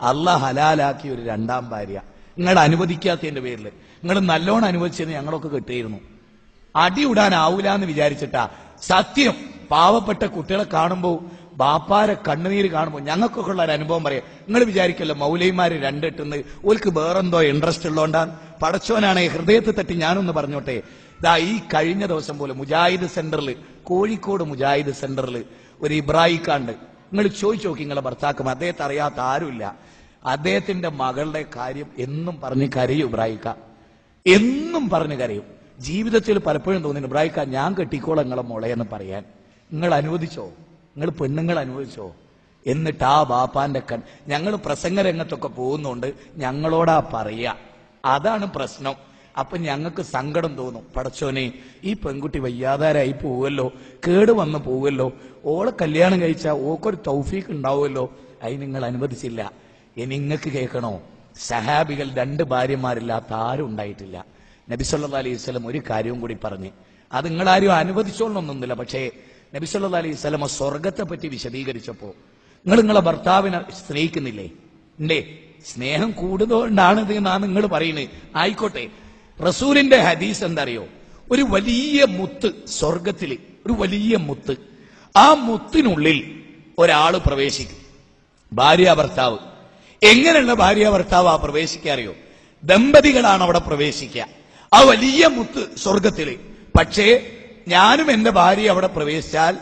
അല്ല ഹലാലാക്കിയ ഒരു രണ്ടാം ഭാര്യ. നിങ്ങൾ അനുവദിക്കാത്തതിന്റെ പേരിൽ. നിങ്ങൾ നല്ലോണം അനുവദിച്ചത് ഞങ്ങളൊക്കെ കിട്ടിയിരുന്നു. അടി ഇടാനാവൂല എന്ന് വിചാരിച്ചിട്ടാ. സത്യം പാവപ്പെട്ട കുട്ടികളെ കാണുമ്പോൾ ബാപ്പാരെ കണ്ണുനീര് കാണുമ്പോൾ ഞങ്ങൾക്കൊക്കെ ഉള്ള ഒരു അനുഭവം പറയാം. നിങ്ങൾ വിചാരിക്കല്ലോ മൗലൈമാര് രണ്ടിട്ടുന്ന്. ഓൽക്ക് വേറെന്തോ ഇൻട്രസ്റ്റ് ഉള്ളതുകൊണ്ടാണ് പടച്ചോനാണ് ഹൃദയത്തെ തട്ടി ഞാനൊന്ന് പറഞ്ഞോട്ടെ. ഇതാ ഈ കഴിഞ്ഞ ദിവസം പോലെ മുജാഹിദ് സെന്ററിൽ കോഴിക്കോട് മുജാഹിദ് സെന്ററിൽ ഒരു ഇബ്രാഹിക്കാണ്ട് നിങ്ങൾ ചോദിച്ചു നോക്കി നിങ്ങളെ ഭർത്താക്കും അദ്ദേഹത്തെ അറിയാത്ത ആരുമില്ല. അദ്ദേഹത്തിന്റെ മകളുടെ കാര്യം എന്നും പറഞ്ഞ് കരയും ഇബ്രാഹിക്ക. എന്നും പറഞ്ഞ് കരയും. ജീവിതത്തിൽ പലപ്പോഴും തോന്നി ഇബ്രാഹിക്ക ഞാൻ കെട്ടിക്കോളാം നിങ്ങളെ മോളെ എന്ന് പറയാൻ. നിങ്ങൾ അനുവദിച്ചോ? നിങ്ങൾ പെണ്ണുങ്ങൾ അനുവദിച്ചോ? എന്നിട്ട് ആ ബാപ്പാന്റെ കൺ ഞങ്ങൾ പ്രസംഗ രംഗത്തൊക്കെ പോകുന്നുണ്ട്. ഞങ്ങളോടാ പറയാ. അതാണ് പ്രശ്നം. അപ്പൊ ഞങ്ങൾക്ക് സങ്കടം തോന്നും. പടച്ചോനെ ഈ പെൺകുട്ടി വയ്യാതാരായി പോവുമല്ലോ കേട് വന്ന് പോവുമല്ലോ ഓളെ കല്യാണം കഴിച്ചാൽ ഓക്കൊരു തൗഫീക്ക് ഉണ്ടാവുമല്ലോ അതിന് നിങ്ങൾ അനുവദിച്ചില്ല. ഇനി നിങ്ങൾക്ക് കേൾക്കണോ? സഹാബികൾ രണ്ട് ഭാര്യമാരില്ലാത്ത ആരും ഉണ്ടായിട്ടില്ല. നബി സല്ലല്ലാഹു അലൈഹി വസല്ലം ഒരു കാര്യവും കൂടി പറഞ്ഞ്. അത് നിങ്ങളാരും അനുവദിച്ചോളൊന്നൊന്നുമില്ല പക്ഷേ നബി സല്ലല്ലാഹു അലൈഹി വസല്ലം സ്വർഗത്തെ പറ്റി വിശദീകരിച്ചപ്പോ നിങ്ങൾ നിങ്ങളെ ഭർത്താവിനെ സ്നേഹിക്കുന്നില്ലേ? ഉണ്ടേ സ്നേഹം കൂടുന്നതുകൊണ്ടാണ് ഇത് എന്നാണ് നിങ്ങൾ പറയുന്നത്. ആയിക്കോട്ടെ. റസൂലിന്റെ ഹദീസ് എന്തറിയോ? ഒരു വലിയ മുത്ത് സ്വർഗത്തിൽ ഒരു വലിയ മുത്ത്. ആ മുത്തിനുള്ളിൽ ഒരാൾ പ്രവേശിക്കും. ഭാര്യ ഭർത്താവ്. എങ്ങനെയുള്ള ഭാര്യ ഭർത്താവ് ആ പ്രവേശിക്കാറിയോ ദമ്പതികളാണ് അവിടെ പ്രവേശിക്കുക. ആ വലിയ മുത്ത് സ്വർഗത്തിൽ. പക്ഷേ ഞാനും എന്റെ ഭാര്യ അവിടെ പ്രവേശിച്ചാൽ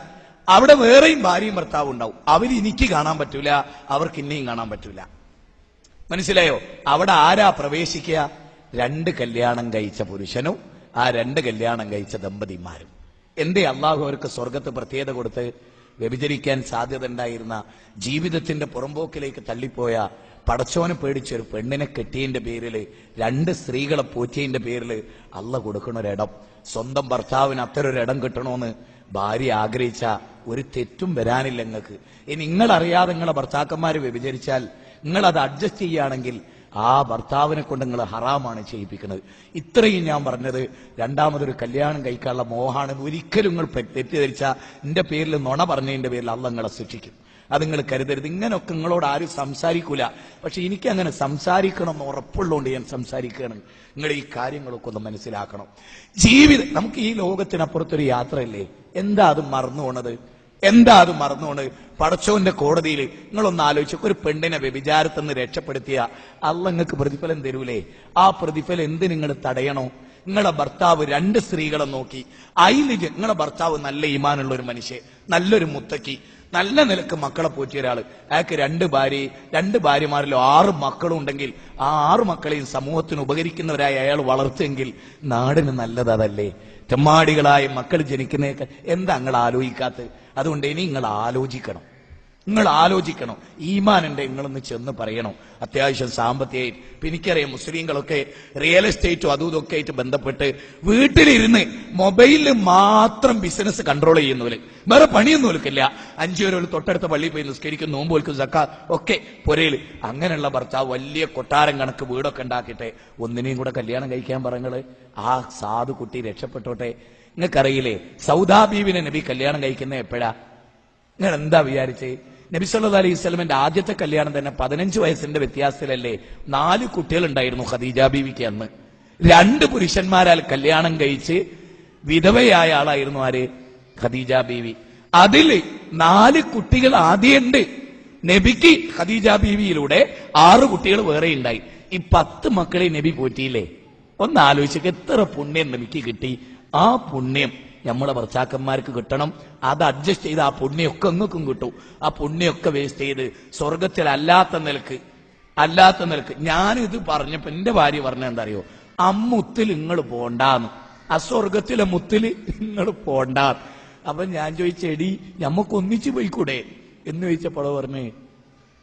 അവിടെ വേറെയും ഭാര്യയും ഭർത്താവും ഉണ്ടാവും. അവർ എനിക്ക് കാണാൻ പറ്റൂല അവർക്ക് ഇന്നെയും കാണാൻ പറ്റൂല. മനസ്സിലായോ? അവിടെ ആരാ പ്രവേശിക്കുക? രണ്ട് കല്യാണം കഴിച്ച പുരുഷനും ആ രണ്ട് കല്യാണം കഴിച്ച ദമ്പതിമാരും. എന്തേ അള്ളാഹു അവർക്ക് സ്വർഗത്ത് പ്രത്യേകത കൊടുത്ത് വ്യഭിചരിക്കാൻ സാധ്യത ഉണ്ടായിരുന്ന ജീവിതത്തിന്റെ പുറമ്പോക്കിലേക്ക് തള്ളിപ്പോയ പടച്ചോനെ പേടിച്ച ഒരു പെണ്ണിനെ കെട്ടിയതിന്റെ പേരിൽ രണ്ട് സ്ത്രീകളെ പോറ്റിയതിന്റെ പേരിൽ അല്ല കൊടുക്കണ ഒരിടം സ്വന്തം ഭർത്താവിന് അത്തരം ഒരു ഇടം കിട്ടണമെന്ന് ഭാര്യ ആഗ്രഹിച്ച ഒരു തെറ്റും വരാനില്ല നിങ്ങൾക്ക് ഇനി നിങ്ങൾ അറിയാതെ നിങ്ങളെ ഭർത്താക്കന്മാർ വ്യഭിചരിച്ചാൽ നിങ്ങൾ അത് അഡ്ജസ്റ്റ് ചെയ്യുകയാണെങ്കിൽ ആ ഭർത്താവിനെ കൊണ്ട് നിങ്ങൾ ഹറാമാണ് ചെയ്യിപ്പിക്കുന്നത്. ഇത്രയും ഞാൻ പറഞ്ഞത് രണ്ടാമതൊരു കല്യാണം കഴിക്കാനുള്ള മോഹാണ് ഒരിക്കലും നിങ്ങൾ തെറ്റിദ്ധരിച്ച എന്റെ പേരിൽ നുണ പറഞ്ഞതിന്റെ പേരിൽ അള്ള നിങ്ങളെ ശിക്ഷിക്കും. അത് നിങ്ങൾ കരുതരുത്. ഇങ്ങനൊക്കെ നിങ്ങളോട് ആരും സംസാരിക്കൂല. പക്ഷെ എനിക്ക് അങ്ങനെ സംസാരിക്കണം എന്ന് ഉറപ്പുള്ളതുകൊണ്ട് ഞാൻ സംസാരിക്കുകയാണ്. നിങ്ങൾ ഈ കാര്യങ്ങളൊക്കെ ഒന്ന് മനസ്സിലാക്കണം. ജീവിതം നമുക്ക് ഈ ലോകത്തിനപ്പുറത്തൊരു യാത്രയല്ലേ? എന്താ അത് മറന്നു പോണത് എന്താ അത് മറന്നുകൊണ്ട് പടച്ചോന്റെ കോടതിയിൽ നിങ്ങളൊന്ന് ആലോചിച്ച ഒരു പെണ്ണിനെ വ്യഭിചാരത്തിൽ നിന്ന് രക്ഷപ്പെടുത്തിയ അല്ല നിങ്ങൾക്ക് പ്രതിഫലം തരൂലേ? ആ പ്രതിഫലം എന്ത് നിങ്ങൾ തടയണോ? നിങ്ങളെ ഭർത്താവ് രണ്ട് സ്ത്രീകളെ നോക്കി. അതിൽ നിങ്ങളെ ഭർത്താവ് നല്ല ഈമാനുള്ള ഒരു മനുഷ്യൻ നല്ലൊരു മുത്തക്കി. നല്ല നിലയ്ക്ക് മക്കളെ പോറ്റിയ ഒരാൾ. അയാൾക്ക് രണ്ട് ഭാര്യ രണ്ട് ഭാര്യമാരിലും ആറ് മക്കളും ഉണ്ടെങ്കിൽ ആ ആറ് മക്കളെയും സമൂഹത്തിന് ഉപകരിക്കുന്നവരായി അയാൾ വളർത്തുമെങ്കിൽ നാടിന് നല്ലത് അതല്ലേ? മക്കൾ ജനിക്കുന്ന എന്താ നിങ്ങൾ ആലോചിക്കാത്തത്? അതുകൊണ്ട് ഇനി നിങ്ങൾ ആലോചിക്കണം. നിങ്ങൾ ആലോചിക്കണം. ഈമാനുണ്ട് നിങ്ങളൊന്ന് ചെന്ന് പറയണം. അത്യാവശ്യം സാമ്പത്തികമായിട്ട്. ഇപ്പൊ എനിക്കറിയാം മുസ്ലിങ്ങളൊക്കെ റിയൽ എസ്റ്റേറ്റും അതും ഇതൊക്കെ ആയിട്ട് ബന്ധപ്പെട്ട് വീട്ടിലിരുന്ന് മൊബൈലിൽ മാത്രം ബിസിനസ് കൺട്രോൾ ചെയ്യുന്നവര് വേറെ പണിയൊന്നും ഒലുക്കില്ല. അഞ്ചു പേര് തൊട്ടടുത്ത പള്ളിയിൽ പോയി നിസ്കരിക്കും നോമ്പ് ഒൽക്കും സക്കാ ഒക്കെ പുരയിൽ അങ്ങനെയുള്ള ഭർത്താവ് വലിയ കൊട്ടാരം കണക്ക് വീടൊക്കെ ഉണ്ടാക്കിട്ടെ ഒന്നിനെയും കൂടെ കല്യാണം കഴിക്കാൻ പറഞ്ഞത് ആ സാധു കുട്ടി രക്ഷപ്പെട്ടോട്ടെ. നിങ്ങൾക്കറിയില്ലേ സൗദാബീവിനെ നബി കല്യാണം കഴിക്കുന്നത് എപ്പോഴാ? നിങ്ങൾ എന്താ വിചാരിച്ചേ? നബി സല്ലല്ലാഹു അലൈഹി സ്വലമിന്റെ ആദ്യത്തെ കല്യാണം തന്നെ പതിനഞ്ച് വയസ്സിന്റെ വ്യത്യാസത്തിലല്ലേ നാല് കുട്ടികളുണ്ടായിരുന്നു ഖദീജ ബീവിക്ക് അന്ന്. രണ്ട് പുരുഷന്മാരാൽ കല്യാണം കഴിച്ച് വിധവയായ ആളായിരുന്നു ആര്? ഖദീജ ബീവി. അതിൽ നാല് കുട്ടികൾ ആദ്യമുണ്ട് നബിക്ക് ഖദീജ ബീവിയിലൂടെ ആറ് കുട്ടികൾ വേറെ ഉണ്ടായി. ഈ പത്ത് മക്കളെ നബി പോറ്റിയില്ലേ? ഒന്ന് ആലോചിച്ചൊക്കെ എത്ര പുണ്യം നബിക്ക് കിട്ടി. ആ പുണ്യം നമ്മളെ ഭർത്താക്കന്മാർക്ക് കിട്ടണം. അത് അഡ്ജസ്റ്റ് ചെയ്ത് ആ പുണ്യമൊക്കെ അങ്ങക്കും കിട്ടും. ആ പുണ്യമൊക്കെ വേസ്റ്റ് ചെയ്ത് സ്വർഗത്തിലല്ലാത്ത നിലയ്ക്ക് അല്ലാത്ത നിലയ്ക്ക്. ഞാനിത് പറഞ്ഞപ്പോ എന്റെ ഭാര്യ പറഞ്ഞ എന്താ അറിയോ അമ്മുത്തിൽ നിങ്ങൾ പോണ്ടാന്ന്. ആ സ്വർഗത്തിലെ മുത്തിൽ നിങ്ങൾ പോണ്ടാ അപ്പൊ ഞാൻ ചോദിച്ചെടി ഞമ്മക്ക് ഒന്നിച്ചു പോയിക്കൂടെ? എന്ന് ചോദിച്ചപ്പോഴോ പറഞ്ഞേ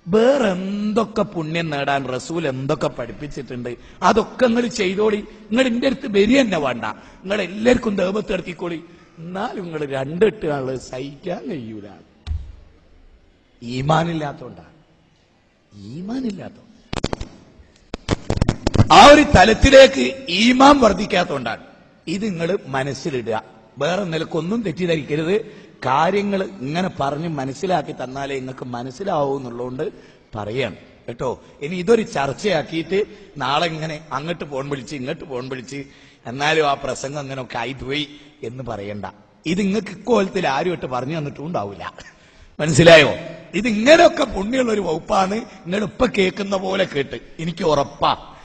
വേറെ എന്തൊക്കെ പുണ്യം നേടാൻ റസൂൽ എന്തൊക്കെ പഠിപ്പിച്ചിട്ടുണ്ട്? അതൊക്കെ നിങ്ങൾ ചെയ്തോളി. നിങ്ങൾ എന്റെ അടുത്ത് വരി തന്നെ വേണ്ട. നിങ്ങൾ എല്ലാവർക്കും ദേവത്ത് ഇറക്കിക്കോളി എന്നാലും നിങ്ങൾ രണ്ടിട്ട് ആൾ സഹിക്കാൻ കഴിയൂല. ഈമാനില്ലാത്തോണ്ടാണ് ഈമാനില്ലാത്തോ ആ ഒരു തലത്തിലേക്ക് ഈമാൻ വർദ്ധിക്കാത്തോണ്ടാണ് ഇത് നിങ്ങൾ മനസ്സിലിടുക. വേറെ നിലക്കൊന്നും തെറ്റിദ്ധരിക്കരുത്. കാര്യങ്ങൾ ഇങ്ങനെ പറഞ്ഞ് മനസ്സിലാക്കി തന്നാലേ നിങ്ങൾക്ക് മനസ്സിലാവൂ എന്നുള്ളതുകൊണ്ട് പറയാണ്. കേട്ടോ? ഇനി ഇതൊരു ചർച്ചയാക്കിയിട്ട് നാളെ ഇങ്ങനെ അങ്ങോട്ട് ഫോൺ വിളിച്ച് ഇങ്ങോട്ട് ഫോൺ വിളിച്ച് എന്നാലും ആ പ്രസംഗം അങ്ങനെയൊക്കെ ആയിപ്പോയി എന്ന് പറയണ്ട. ഇത് നിങ്ങൾക്ക് ഇക്കോലത്തിൽ ആരുമായിട്ട് പറഞ്ഞു തന്നിട്ടും ഉണ്ടാവില്ല. മനസ്സിലായോ? ഇങ്ങനെയൊക്കെ പുണ്യമുള്ള ഒരു വകുപ്പാണ് നിങ്ങൾ ഇപ്പൊ കേൾക്കുന്ന പോലെ കേട്ട്. എനിക്ക് ഉറപ്പാ.